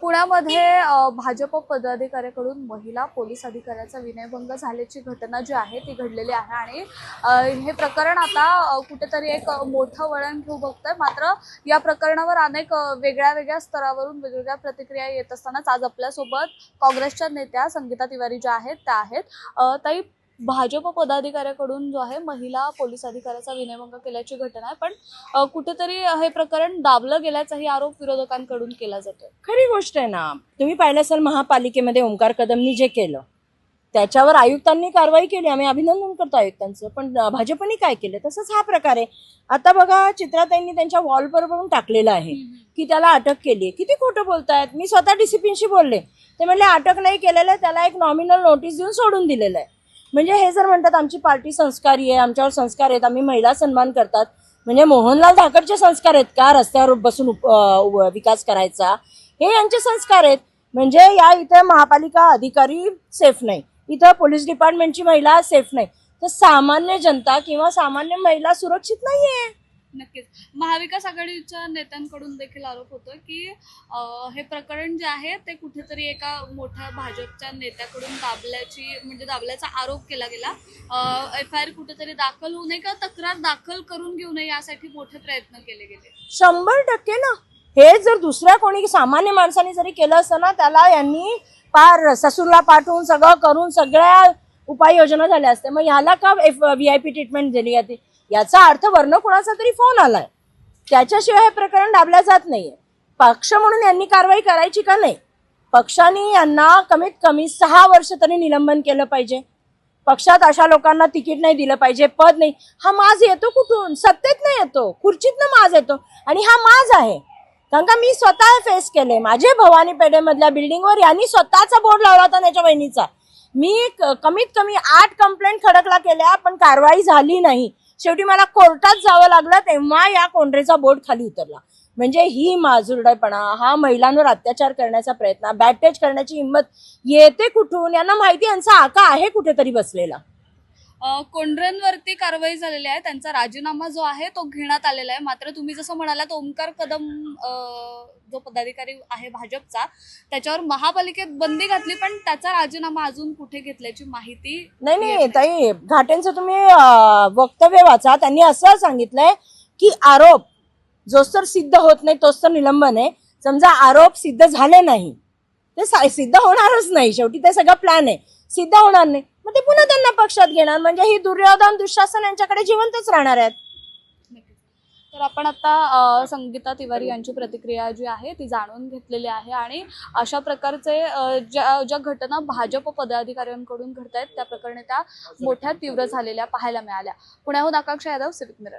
पुण्यामध्ये भाजप पदाधिकाऱ्याकडून महिला पोलीस अधिकाऱ्याचा विनयभंग झाल्याची घटना जी आहे ती घडलेली आहे आणि हे प्रकरण आता कुठेतरी एक मोठं वळण घेऊ बघतंय. मात्र या प्रकरणावर अनेक वेगळ्या वेगळ्या स्तरावरून वेगवेगळ्या प्रतिक्रिया येत असतानाच आज आपल्यासोबत काँग्रेसच्या नेत्या संगीता तिवारी ज्या आहेत त्या आहेत. ताई भाजप पदाधिकाऱ्याकडून जो आहे महिला पोलीस अधिकाऱ्याचा विनयभंग केल्याची घटना आहे. पण कुठेतरी हे प्रकरण दाबलं गेल्याचाही आरोप विरोधकांकडून केला जातोय. खरी गोष्ट आहे ना तुम्ही पाहिलं असाल महापालिकेमध्ये ओंकार कदमनी जे केलं त्याच्यावर आयुक्तांनी कारवाई केली आम्ही अभिनंदन करतो आयुक्तांचं पण भाजपने काय केलं? तसंच हा प्रकार आहे. आता बघा चित्राताईंनी त्यांच्या वॉलवर पण टाकलेलं आहे की त्याला अटक केली आहे. किती खोटं बोलतायत? मी स्वतः डिसिप्लिनशी बोलले. ते म्हणले अटक नाही केलेलं आहे त्याला एक नॉमिनल नोटीस देऊन सोडून दिलेलं आहे. म्हणजे हे जर म्हणतात आमची पार्टी संस्कारी आहे आमच्यावर संस्कार आहेत आम्ही महिला सन्मान करतात. म्हणजे मोहनलाल धाकडचे संस्कार आहेत का रस्त्यावर बसून विकास करायचा? हे यांचे संस्कार आहेत. म्हणजे या इथे महापालिका अधिकारी सेफ नाही. इथं पोलीस डिपार्टमेंटची महिला सेफ नाही. तर सामान्य जनता किंवा सामान्य महिला सुरक्षित नाही आहे नक्कीच. महाविकास आघाडीच्या नेत्यांकडून देखील आरोप होतो की हे प्रकरण जे आहे ते कुठेतरी एका मोठ्या भाजपच्या नेत्याकडून दाबल्याची म्हणजे दाबल्याचा आरोप केला गेला. एफ आय आर कुठेतरी दाखल होऊ नये किंवा तक्रार दाखल करून घेऊ नये यासाठी मोठे प्रयत्न केले गेले. शंभर टक्के ना. हे जर दुसऱ्या कोणी सामान्य माणसाने जरी केलं असतं ना त्याला यांनी पार ससूरला पाठवून सगळं करून सगळ्या उपाययोजना झाल्या असत्या. मग ह्याला का F V I P treatment दिली जाते? याचा अर्थ वर्ण कोणाचा तरी फोन आलाय. त्याच्याशिवाय हे प्रकरण दाबल्या जात नाहीये. पक्ष म्हणून यांनी कारवाई करायची का नाही? पक्षाने यांना कमीत कमी सहा वर्ष तरी निलंबन केलं पाहिजे. पक्षात अशा लोकांना तिकीट नाही दिलं पाहिजे पद नाही. हा माज येतो कुठून? सत्तेत नाही येतो. खुर्चीतनं माज येतो. आणि हा माज आहे. कारण का मी स्वतः फेस केले माझे भवानी पेठेमधल्या बिल्डिंगवर यांनी स्वतःचा बोर्ड लावला होता त्याच्या बहिणीचा. मी क- कमीत कमी आठ कंप्लेंट खडकला केल्या पण कारवाई झाली नाही. शेवटी मला कोर्टात जावं लागलं तेव्हा या कोंढरेचा बोट खाली उतरला. म्हणजे ही माजुरडेपणा हा महिलांवर अत्याचार करण्याचा प्रयत्न बॅटेज करण्याची हिंमत येते कुठून? यांना माहिती यांचा आका आहे कुठेतरी बसलेला. कोंढरेंवरती कारवाई झालेली आहे. त्यांचा राजीनामा जो आहे तो घेण्यात आलेला आहे. मात्र तुम्ही जसं म्हणालात ओमकार कदम जो पदाधिकारी आहे भाजपचा त्याच्यावर महापालिकेत बंदी घातली पण त्याचा राजीनामा अजून कुठे घेतल्याची माहिती नाही नाही ताई घाटेंचं तुम्ही वक्तव्य वाचा. त्यांनी असं सांगितलंय की आरोप जोच तर सिद्ध होत नाही तोच तर निलंबन आहे. समजा आरोप सिद्ध झाले नाही ते सिद्ध होणारच नाही. शेवटी ते सगळं प्लॅन आहे. सिद्ध होणार नाही. मग ते पुन्हा त्यांना पक्षात घेणार. म्हणजे ही दुर्योधन दुःशासन यांच्याकडे जिवंतच राहणार आहेत. तर आपण आता संगीता तिवारी यांची प्रतिक्रिया जी आहे ती जाणून घेतलेली आहे. आणि अशा प्रकारचे ज्या ज्या घटना भाजप पदाधिकाऱ्यांकडून घडत आहेत त्या प्रकरणी त्या मोठ्या तीव्र झालेल्या पाहायला मिळाल्या. पुण्याहून आकांक्षा यादव सिविक मिरर